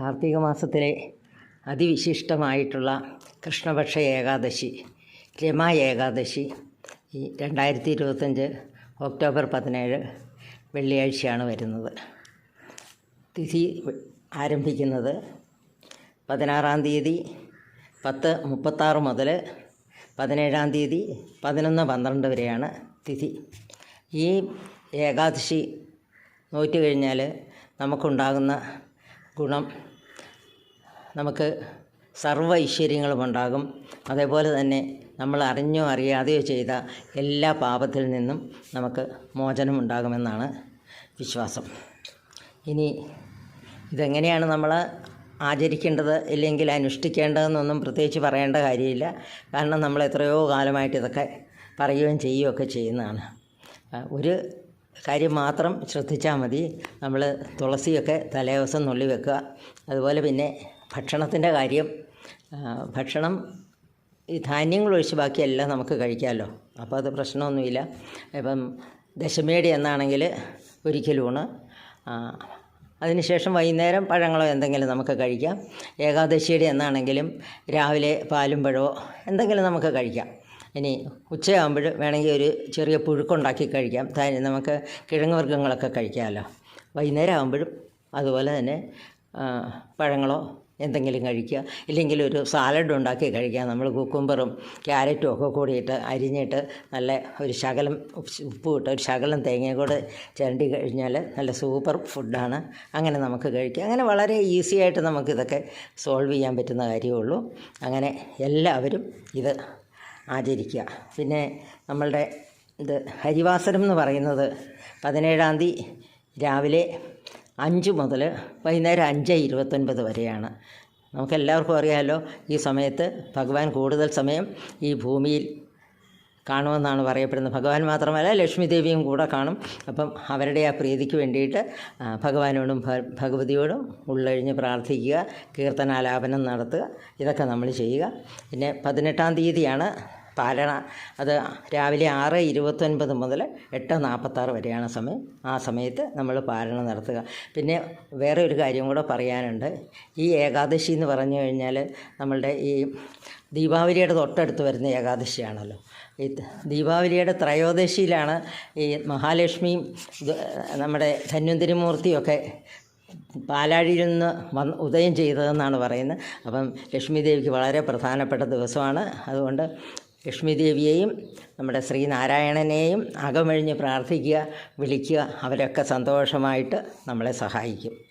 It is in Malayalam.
കാർത്തിക മാസത്തിലെ അതിവിശിഷ്ടമായിട്ടുള്ള കൃഷ്ണപക്ഷ ഏകാദശി രമ ഏകാദശി ഈ രണ്ടായിരത്തി ഇരുപത്തഞ്ച് ഒക്ടോബർ പതിനേഴ് വെള്ളിയാഴ്ചയാണ് വരുന്നത്. തിഥി ആരംഭിക്കുന്നത് പതിനാറാം തീയതി പത്ത് മുപ്പത്താറ് മുതൽ പതിനേഴാം തീയതി പതിനൊന്ന് പന്ത്രണ്ട് വരെയാണ് തിഥി. ഈ ഏകാദശി നോറ്റ് കഴിഞ്ഞാൽ നമുക്കുണ്ടാകുന്ന ഗുണം. നമുക്ക് സർവ ഐശ്വര്യങ്ങളും ഉണ്ടാകും അതേപോലെ തന്നെ നമ്മൾ അറിഞ്ഞോ അറിയാതെയോ ചെയ്ത എല്ലാ പാപത്തിൽ നിന്നും നമുക്ക് മോചനം ഉണ്ടാകുമെന്നാണ് വിശ്വാസം. ഇനി ഇതെങ്ങനെയാണ് നമ്മൾ ആചരിക്കേണ്ടത് ഇല്ലെങ്കിൽ അനുഷ്ഠിക്കേണ്ടതെന്നൊന്നും പ്രത്യേകിച്ച് പറയേണ്ട കാര്യമില്ല. കാരണം നമ്മൾ എത്രയോ കാലമായിട്ട് ഇതൊക്കെ പറയുകയും ചെയ്യുകയൊക്കെ ചെയ്യുന്നതാണ്. ഒരു കാര്യം മാത്രം ശ്രദ്ധിച്ചാൽ മതി. നമ്മൾ തുളസിയൊക്കെ തലേദിവസം നുള്ളി വെക്കുക. അതുപോലെ പിന്നെ ഭക്ഷണത്തിന്റെ കാര്യം. ഭക്ഷണം ഈ ധാന്യങ്ങൾ ഒഴിച്ച് ബാക്കിയെല്ലാം നമുക്ക് കഴിക്കാമല്ലോ അപ്പോൾ അത് പ്രശ്നമൊന്നുമില്ല. ഇപ്പം ദശമിയുടെ എന്നാണെങ്കിൽ ഒരിക്കലൂണ്. അതിനുശേഷം വൈകുന്നേരം പഴങ്ങളോ എന്തെങ്കിലും നമുക്ക് കഴിക്കാം. ഏകാദശിയുടെ എന്നാണെങ്കിലും രാവിലെ പാലും പഴമോ എന്തെങ്കിലും നമുക്ക് കഴിക്കാം. ഇനി ഉച്ചയാകുമ്പോൾ വേണമെങ്കിൽ ഒരു ചെറിയ പുഴുക്കുണ്ടാക്കി കഴിക്കാം. നമുക്ക് കിഴങ്ങ് വർഗങ്ങളൊക്കെ കഴിക്കാമല്ലോ. വൈകുന്നേരം ആകുമ്പോഴും അതുപോലെ തന്നെ പഴങ്ങളോ എന്തെങ്കിലും കഴിക്കുക. ഇല്ലെങ്കിൽ ഒരു സാലഡ് ഉണ്ടാക്കി കഴിക്കുക നമ്മൾ കുക്കുംബറും ക്യാരറ്റും ഒക്കെ കൂടിയിട്ട് അരിഞ്ഞിട്ട് നല്ല ഒരു ശകലം ഉപ്പ് ഇട്ട് ഒരു ശകലം തേങ്ങയും കൂടെ ചിരണ്ടി കഴിഞ്ഞാൽ നല്ല സൂപ്പർ ഫുഡാണ്. അങ്ങനെ നമുക്ക് കഴിക്കുക അങ്ങനെ വളരെ ഈസി ആയിട്ട് നമുക്കിതൊക്കെ സോൾവ് ചെയ്യാൻ പറ്റുന്ന കാര്യമുള്ളൂ. അങ്ങനെ എല്ലാവരും ഇത് ആചരിക്കുക. പിന്നെ നമ്മളുടെ ഇത് ഹരിവാസരം എന്ന് പറയുന്നത് പതിനേഴാം തീയതി രാവിലെ അഞ്ച് മുതൽ വൈകുന്നേരം അഞ്ച് ഇരുപത്തൊൻപത് വരെയാണ്. നമുക്കെല്ലാവർക്കും അറിയാമല്ലോ ഈ സമയത്ത് ഭഗവാൻ കൂടുതൽ സമയം ഈ ഭൂമിയിൽ കാണുമെന്നാണ് പറയപ്പെടുന്നത്. ഭഗവാൻ മാത്രമല്ല ലക്ഷ്മി ദേവിയും കൂടെ കാണും. അപ്പം അവരുടെ ആ പ്രീതിക്ക് വേണ്ടിയിട്ട് ഭഗവാനോടും ഭഗവതിയോടും ഉള്ളഴിഞ്ഞ് പ്രാർത്ഥിക്കുക കീർത്തനാലാപനം നടത്തുക ഇതൊക്കെ നമ്മൾ ചെയ്യുക. പിന്നെ പതിനെട്ടാം തീയതിയാണ് പാലണ. അത് രാവിലെ ആറ് ഇരുപത്തൊൻപത് മുതൽ എട്ട് നാൽപ്പത്താറ് വരെയാണ് സമയം. ആ സമയത്ത് നമ്മൾ പാലന നടത്തുക. പിന്നെ വേറെ ഒരു കാര്യം കൂടെ പറയാനുണ്ട്. ഈ ഏകാദശി എന്ന് പറഞ്ഞു കഴിഞ്ഞാൽ നമ്മളുടെ ഈ ദീപാവലിയുടെ തൊട്ടടുത്ത് വരുന്ന ഏകാദശിയാണല്ലോ. ഈ ദീപാവലിയുടെ ത്രയോദശിയിലാണ് ഈ മഹാലക്ഷ്മിയും നമ്മുടെ ധന്വന്തിരിമൂർത്തിയൊക്കെ പാലാഴിയിൽ നിന്ന് വന്ന് ഉദയം ചെയ്തതെന്നാണ് പറയുന്നത്. അപ്പം ലക്ഷ്മി ദേവിക്ക് വളരെ പ്രധാനപ്പെട്ട ദിവസമാണ്. അതുകൊണ്ട് ലക്ഷ്മി ദേവിയെയും നമ്മുടെ ശ്രീനാരായണനെയും അകമഴിഞ്ഞ് പ്രാർത്ഥിക്കുക വിളിക്കുക അവരൊക്കെ സന്തോഷമായിട്ട് നമ്മളെ സഹായിക്കും.